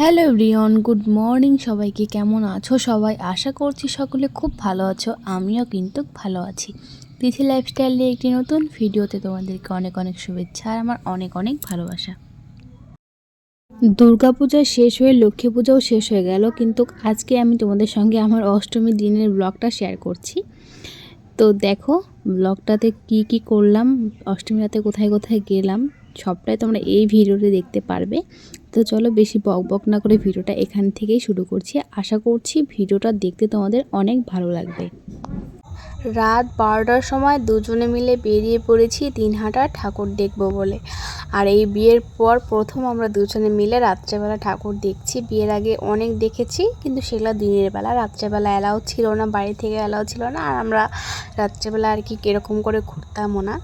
Hello everyone, good morning সবাইকে। কেমন আছো সবাই? আশা করছি সকলে খুব ভালো আছো, আমিও কিন্তু ভালো আছি। তিথি লাইফস্টাইল নিয়ে একটি নতুন ভিডিওতে তোমাদেরকে অনেক অনেক শুভেচ্ছা আর আমার অনেক অনেক ভালোবাসা। দুর্গাপূজা শেষ হয়ে লক্ষ্মী পূজাও শেষ হয়ে গেল, কিন্তু আজকে আমি তোমাদের সঙ্গে আমার অষ্টমী দিনের ব্লগটা শেয়ার করছি। তো দেখো ব্লগটাতে কি কি করলাম অষ্টমী রাতে কোথায় কোথায় গেলাম, সবটাই তোমরা এই ভিডিওতে দেখতে পারবে। তো চলো বেশি বক বক না করে ভিডিওটা এখান থেকেই শুরু করছি। আশা করছি ভিডিওটা দেখতে তোমাদের অনেক ভালো লাগবে। রাত বারোটার সময় দুজনে মিলে বেরিয়ে পড়েছি দিনহাটা ঠাকুর দেখব বলে। আর এই বিয়ের পর প্রথম আমরা দুজনে মিলে রাত্রেবেলা ঠাকুর দেখছি। বিয়ের আগে অনেক দেখেছি, কিন্তু সেগুলো দিনের বেলা। রাত্রেবেলা অ্যালাউ ছিল না, বাড়ি থেকে অ্যালাউ ছিল না, আর আমরা রাত্রেবেলা আর কি কীরকম করে ঘুরতামও না।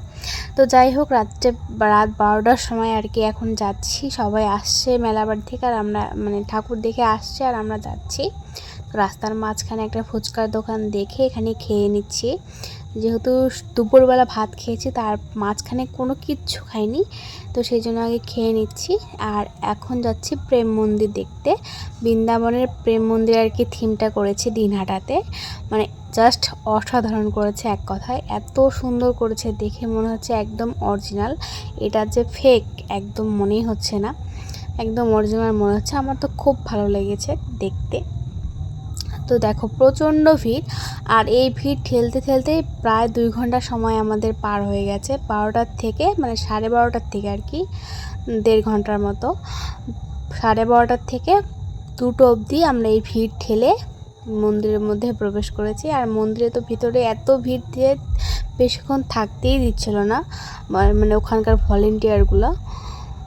তো যাই হোক, রাত্রে রাত বারোটার সময় আর কি এখন যাচ্ছি। সবাই আসছে মেলাবাড়ি থেকে, আর আমরা মানে ঠাকুর দেখে আসছে, আর আমরা যাচ্ছি। রাস্তার মাঝখানে একটা ফুচকার দোকান দেখে এখানে খেয়ে নিচ্ছি। যেহেতু দুপুরবেলা ভাত খেয়েছি, তার মাঝখানে কোনো কিচ্ছু খাইনি, তো সেই জন্য আগে খেয়ে নিচ্ছি। আর এখন যাচ্ছি প্রেম মন্দির দেখতে। বৃন্দাবনের প্রেম মন্দির আর কি থিমটা করেছে দিনহাটাতে। মানে জাস্ট অসাধারণ করেছে এক কথায়। এত সুন্দর করেছে, দেখে মনে হচ্ছে একদম অরিজিনাল। এটা যে ফেক একদম মনেই হচ্ছে না। একদম অরিজিনাল মনে হচ্ছে। আমার তো খুব ভালো লেগেছে দেখতে। তো দেখো প্রচণ্ড ভিড়। আর এই ভিড় ঠেলতে ঠেলতে প্রায় দুই ঘণ্টা সময় আমাদের পার হয়ে গেছে। বারোটার থেকে মানে সাড়ে বারোটার থেকে আর কি, দেড় ঘণ্টার মতো। সাড়ে বারোটার থেকে দুটো অবধি আমরা এই ভিড় ঠেলে মন্দিরের মধ্যে প্রবেশ করেছি। আর মন্দিরে তো ভিতরে এত ভিড় দিয়ে বেশিক্ষণ থাকতেই দিচ্ছিল না। মানে ওখানকার ভলেন্টিয়ারগুলো।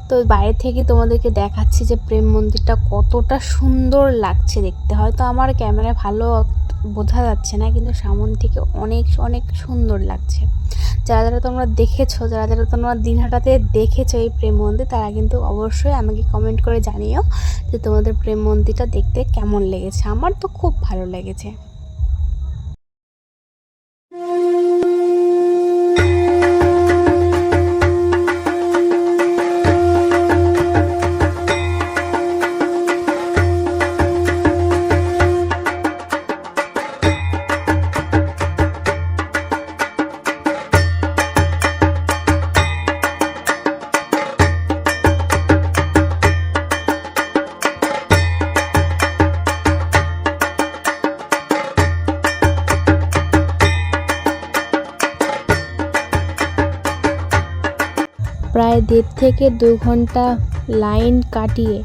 তো বাইরে থেকে তোমাদেরকে দেখাচ্ছি যে প্রেম মন্দিরটা কতটা সুন্দর লাগছে দেখতে। হয়তো আমার ক্যামেরা ভালো বোঝা যাচ্ছে না, কিন্তু সামন থেকে অনেক অনেক সুন্দর লাগছে। যারা যারা তোমরা দেখেছ, যারা যারা তোমরা দিনহাটাতে দেখেছ এই প্রেম মন্দির, তারা কিন্তু অবশ্যই আমাকে কমেন্ট করে জানিও যে তোমাদের প্রেম মন্দিরটা দেখতে কেমন লেগেছে। আমার তো খুব ভালো লেগেছে। প্রায় দেড় থেকে দু ঘণ্টা লাইন কাটিয়ে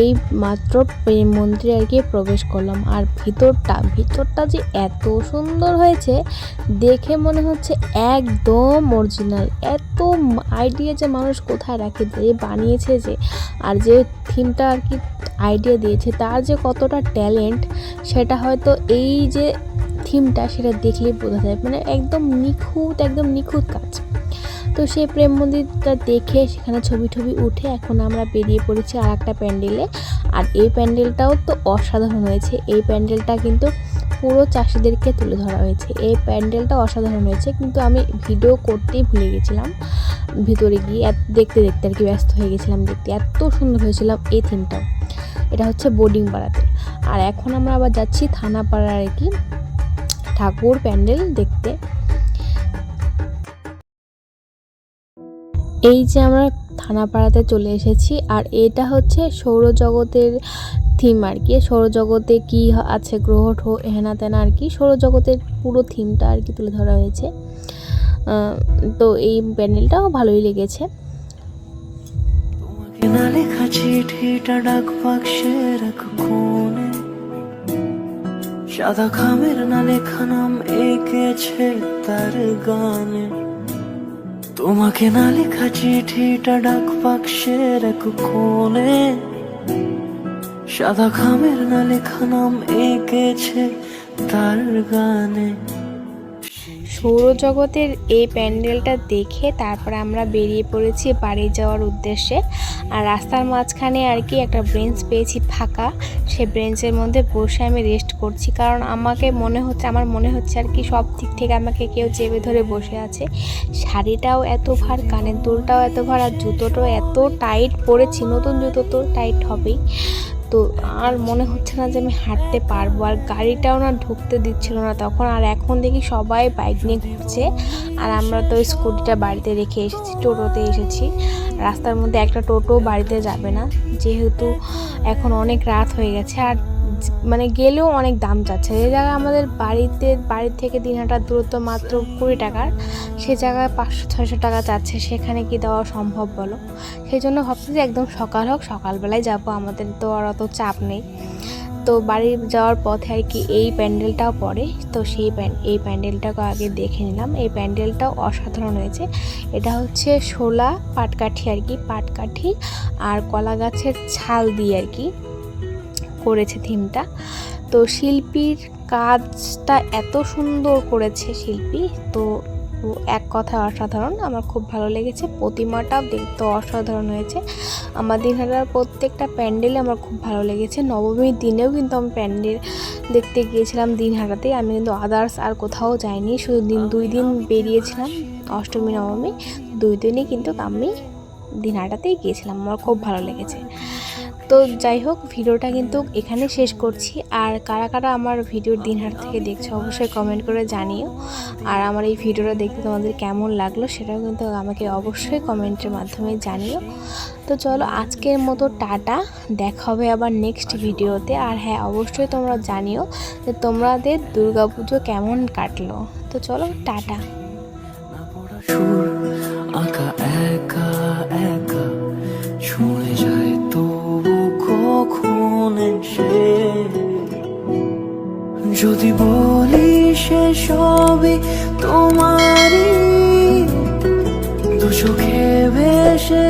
এই মাত্র মন্দিরে আর কি প্রবেশ করলাম। আর ভিতরটা ভিতরটা যে এত সুন্দর হয়েছে, দেখে মনে হচ্ছে একদম অরিজিনাল এত আইডিয়া যে মানুষ কোথায় রাখে, যে বানিয়েছে যে, আর যে থিমটা আর কি আইডিয়া দিয়েছে, তার যে কতটা ট্যালেন্ট সেটা হয়তো এই যে থিমটা সেটা দেখলেই বোঝা যায়। মানে একদম নিখুঁত একদম নিখুঁত কাজ। তো সেই প্রেম মন্দিরটা দেখে সেখানে ছবি টবি উঠে এখন আমরা বেরিয়ে পড়েছি আর একটা প্যান্ডেলে। আর এই প্যান্ডেলটাও তো অসাধারণ হয়েছে। এই প্যান্ডেলটা কিন্তু পুরো চাষিদেরকে তুলে ধরা হয়েছে। এই প্যান্ডেলটা অসাধারণ হয়েছে, কিন্তু আমি ভিডিও করতেই ভুলে গেছিলাম। ভিতরে গিয়ে দেখতে দেখতে আর কি ব্যস্ত হয়ে গেছিলাম দেখতে। এত সুন্দর হয়েছিলাম এই থিমটাও এটা হচ্ছে বোর্ডিং পাড়াতে। আর এখন আমরা আবার যাচ্ছি থানাপাড়ার আর কি ঠাকুর প্যান্ডেল দেখতে। এই যে আমরা থানাপাড়াতে চলে এসেছি, আর এটা হচ্ছে সৌরজগতের থিম আর কি। সৌরজগতে কি আছে গ্রহ, ঠো হেনা তেনা আর কি। সৌরজগতের পুরো থিমটা আর কি তুলে ধরা হয়েছে। তো এই প্যান্ডেলটাও ভালোই লেগেছে। না লেখা সাদা খামের না লেখা নাম এঁকেছে তার গানে। তোমাকে না লেখা চিঠিটা ডাক বাক্সের এক কোণে। সাদা খামের না লেখা নাম এঁকেছে তার গানে। সৌরজগতের এই প্যান্ডেলটা দেখে তারপরে আমরা বেরিয়ে পড়েছি বাড়ি যাওয়ার উদ্দেশ্যে। আর রাস্তার মাঝখানে আর কি একটা ব্রেঞ্চ পেয়েছি ফাঁকা। সে ব্রেঞ্চের মধ্যে বসে আমি রেস্ট করছি। কারণ আমাকে মনে হচ্ছে, আমার মনে হচ্ছে আর কি সব দিক থেকে আমাকে কেউ চেপে ধরে বসে আছে। শাড়িটাও এত ভার, কানের দুলটাও এত ভার, আর জুতোটাও এত টাইট পরেছি নতুন জুতো তো টাইট হবেই। তো আর মনে হচ্ছে না যে আমি হাঁটতে পারব। আর গাড়িটাও না ঢুকতে দিচ্ছিল না তখন। আর এখন দেখি সবাই বাইক নিয়ে ঘুরছে। আর আমরা তো স্কুটিটা বাড়িতে রেখে এসেছি, টোটোতে এসেছি। রাস্তার মধ্যে একটা টোটো বাড়িতে যাবে না। যেহেতু এখন অনেক রাত হয়ে গেছে। আর মানে গেলেও অনেক দাম চাচ্ছে। যে জায়গায় আমাদের বাড়িতে, বাড়ির থেকে দিনহাটার দূরত্ব মাত্র কুড়ি টাকার। সে জায়গায় পাঁচশো, ছয়শো টাকা চাচ্ছে। সেখানে কি দেওয়া সম্ভব বলো? সেই জন্য ভাবছি যে একদম সকাল হোক, সকালবেলায় যাব। আমাদের তো আর অত চাপ নেই। তো বাড়ি যাওয়ার পথে আর কি এই প্যান্ডেলটাও পড়ে। তো সেই এই প্যান্ডেলটাকে আগে দেখে নিলাম। এই প্যান্ডেলটাও অসাধারণ হয়েছে। এটা হচ্ছে শোলা পাটকাঠি আর কি, পাটকাঠি আর কলা গাছের ছাল দিয়ে আর কি। করেছে থিমটা। তো শিল্পীর কাজটা এত সুন্দর করেছে শিল্পী। তো এক কথায় অসাধারণ, আমার খুব ভালো লেগেছে। প্রতিমাটাও দেখতে অসাধারণ হয়েছে। আমার দিনহাটার প্রত্যেকটা প্যান্ডেলে আমার খুব ভালো লেগেছে। নবমীর দিনেও কিন্তু আমি প্যান্ডেল দেখতে গিয়েছিলাম দিনহাটাতে। আমি কিন্তু আদার্স আর কোথাও যাইনি, শুধু দিন, দুই দিন বেরিয়েছিলাম অষ্টমী, নবমী। দুই দিনই কিন্তু আমি দিনহাটাতেই গিয়েছিলাম। আমার খুব ভালো লেগেছে। তো যাই হোক, ভিডিওটা কিন্তু এখানে শেষ করছি। আর কারা কারা আমার ভিডিওর দিনহাট থেকে দেখছ, অবশ্যই কমেন্ট করে জানিও। আর আমার এই ভিডিওটা দেখতে তোমাদের কেমন লাগল, সেটাও কিন্তু আমাকে অবশ্যই কমেন্টের মাধ্যমে জানিও। তো চলো, আজকের মতো টাটা। দেখা হবে আবার নেক্সট ভিডিওতে। আর হ্যাঁ অবশ্যই তোমরা জানিও যে তোমাদের দুর্গাপুজো কেমন কাটলো। তো চলো, টাটা। আঁকা একা একা যায় যদি বলি সে সবই তোমারই। দু চোখে ভেসে